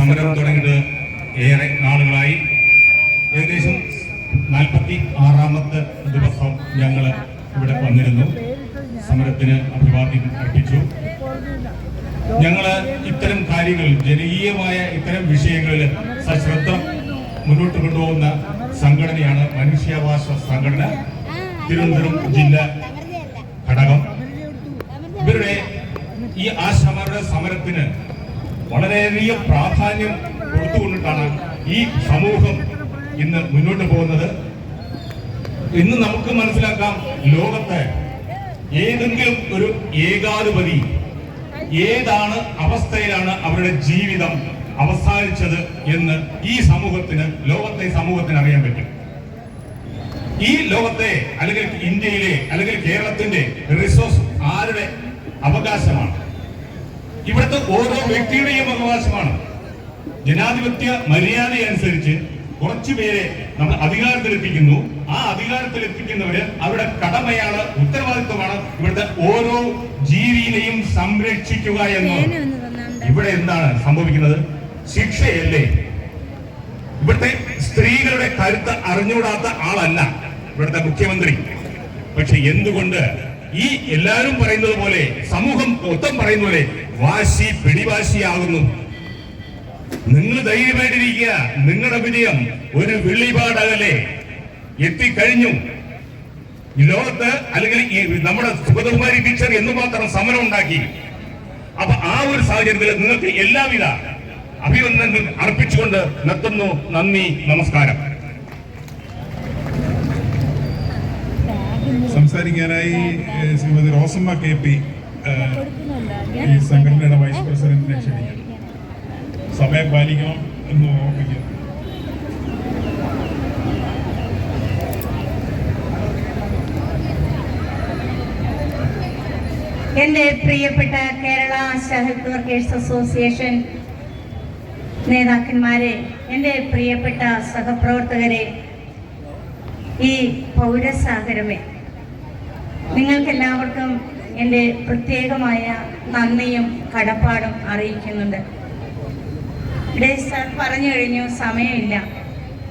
സമരം. തുടങ്ങിയത് ഏറെ നാളുകളായി. ഏകദേശം നാൽപ്പത്തി ആറാമത്തെ ദിവസം ഞങ്ങൾ ഇവിടെ വന്നിരുന്നു. സമരത്തിന് അഭിവാദ്യം അർപ്പിച്ചു. ഞങ്ങൾ ഇത്തരം കാര്യങ്ങൾ ജനകീയമായ ഇത്തരം വിഷയങ്ങളിൽ സശ്രദ്ധ മുന്നോട്ട് കൊണ്ടുപോകുന്ന സംഘടനയാണ് മനുഷ്യാവകാശ സംഘടന തിരുവനന്തപുരം ജില്ല ഘടകം. ഇവരുടെ ഈ ആശമാരുടെ സമരത്തിന് വളരെയധികം പ്രാധാന്യം കൊടുത്തുകൊണ്ടിട്ടാണ് ഈ സമൂഹം ഇന്ന് മുന്നോട്ട് പോകുന്നത്. ഇന്ന് നമുക്ക് മനസ്സിലാക്കാം ലോകത്തെ ഏതെങ്കിലും ഒരു ഏകാധിപതി ഏതാണ് അവസ്ഥയിലാണ് അവരുടെ ജീവിതം അവസാനിച്ചത് എന്ന് ഈ സമൂഹത്തിന് ലോകത്തെ സമൂഹത്തിന് അറിയാൻ പറ്റും. ഈ ലോകത്തെ അല്ലെങ്കിൽ ഇന്ത്യയിലെ അല്ലെങ്കിൽ കേരളത്തിന്റെ റിസോഴ്സ് ആരുടെ അവകാശമാണ്? ഇവിടുത്തെ ഓരോ വ്യക്തിയുടെയും അവകാശമാണ്. ജനാധിപത്യ മര്യാദ അനുസരിച്ച് കുറച്ചു പേരെ നമ്മൾ അധികാരത്തിലെത്തിക്കുന്നു. ആ അധികാരത്തിലെത്തിക്കുന്നവര് അവരുടെ കടമയാണ് ഉത്തരവാദിത്വമാണ് ഇവിടുത്തെ ഓരോ ജീവിയെയും സംരക്ഷിക്കുക എന്ന്. ഇവിടെ എന്താണ് സംഭവിക്കുന്നത്? ശിക്ഷയല്ലേ? ഇവിടുത്തെ സ്ത്രീകളുടെ കരുത്ത് അറിഞ്ഞുകൂടാത്ത ആളല്ല ഇവിടുത്തെ മുഖ്യമന്ത്രി. പക്ഷെ എന്തുകൊണ്ട് ഈ എല്ലാവരും പറയുന്നത് പോലെ സമൂഹം മൊത്തം പറയുന്ന പോലെ വാശി പിടിവാശിയാകുന്നു. നിങ്ങൾ ധൈര്യമായിട്ടിരിക്കുക. നിങ്ങളുടെ വിജയം ഒരു വെള്ളിപാടകലെ എത്തിക്കഴിഞ്ഞു. ലോകത്ത് അല്ലെങ്കിൽ നമ്മുടെ സുഗതകുമാരി ടീച്ചർ എന്ന് മാത്രം സമരം ഉണ്ടാക്കി. അപ്പൊ ആ ഒരു സാഹചര്യത്തിൽ നിങ്ങൾക്ക് എല്ലാവിധ അഭിനന്ദനങ്ങൾ അർപ്പിച്ചുകൊണ്ട് നിർത്തുന്നു. നന്ദി നമസ്കാരം. സംസാരിക്കാനായി ശ്രീമതി റോസമ്മ കെ പി ഈ സംഘടനയുടെ വൈസ് പ്രസിഡന്റിനെ ക്ഷണിക്കുന്നു. സമയം പാലിക്കണം എന്ന് ഓർമ്മിക്കുന്നു. എന്റെ പ്രിയപ്പെട്ട കേരള ഹെൽത്ത് വർക്കേഴ്സ് അസോസിയേഷൻ നേതാക്കന്മാരെ എന്റെ പ്രിയപ്പെട്ട സഹപ്രവർത്തകരെ ഈ പൗരസാഗരമേ നിങ്ങൾക്കെല്ലാവർക്കും എന്റെ പ്രത്യേകമായ നന്ദിയും കടപ്പാടും അറിയിക്കുന്നുണ്ട്. ഇവിടെ സാർ പറഞ്ഞു കഴിഞ്ഞു സമയമില്ല.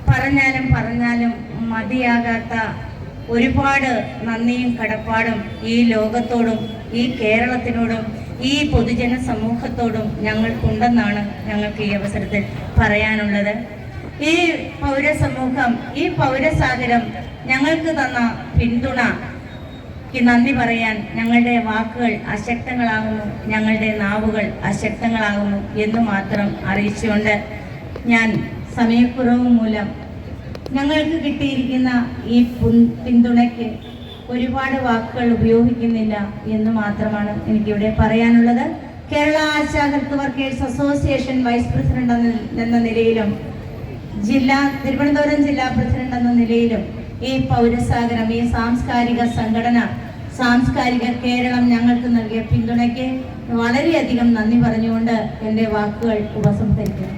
പറഞ്ഞാലും പറഞ്ഞാലും മതിയാകാത്ത ഒരുപാട് നന്ദിയും കടപ്പാടും ഈ ലോകത്തോടും ഈ കേരളത്തിനോടും ഈ പൊതുജന സമൂഹത്തോടും ഞങ്ങൾക്കുണ്ടെന്നാണ് ഞങ്ങൾക്ക് ഈ അവസരത്തിൽ പറയാനുള്ളത്. ഈ പൗരസമൂഹം ഈ പൗരസാഗരം ഞങ്ങൾക്ക് തന്ന പിന്തുണ നന്ദി പറയാൻ ഞങ്ങളുടെ വാക്കുകൾ അശക്തങ്ങളാകുന്നു ഞങ്ങളുടെ നാവുകൾ അശക്തങ്ങളാകുന്നു എന്ന് മാത്രം അറിയിച്ചുകൊണ്ട് ഞാൻ സമയക്കുറവ് മൂലം ഞങ്ങൾക്ക് കിട്ടിയിരിക്കുന്ന ഈ പിന്തുണയ്ക്ക് ഒരുപാട് വാക്കുകൾ ഉപയോഗിക്കുന്നില്ല എന്ന് മാത്രമാണ് എനിക്കിവിടെ പറയാനുള്ളത്. Kerala Asha health workers association vice president എന്ന നിലയിലും ജില്ലാ തിരുവനന്തപുരം ജില്ലാ പ്രസിഡന്റ് എന്ന നിലയിലും ഈ പൗരസാഗരം ഈ സാംസ്കാരിക സംഘടന സാംസ്കാരിക കേരളം ഞങ്ങൾക്ക് നൽകിയ പിന്തുണയ്ക്ക് വളരെയധികം നന്ദി പറഞ്ഞുകൊണ്ട് എന്റെ വാക്കുകൾ ഉപസംഹരിക്കുന്നു.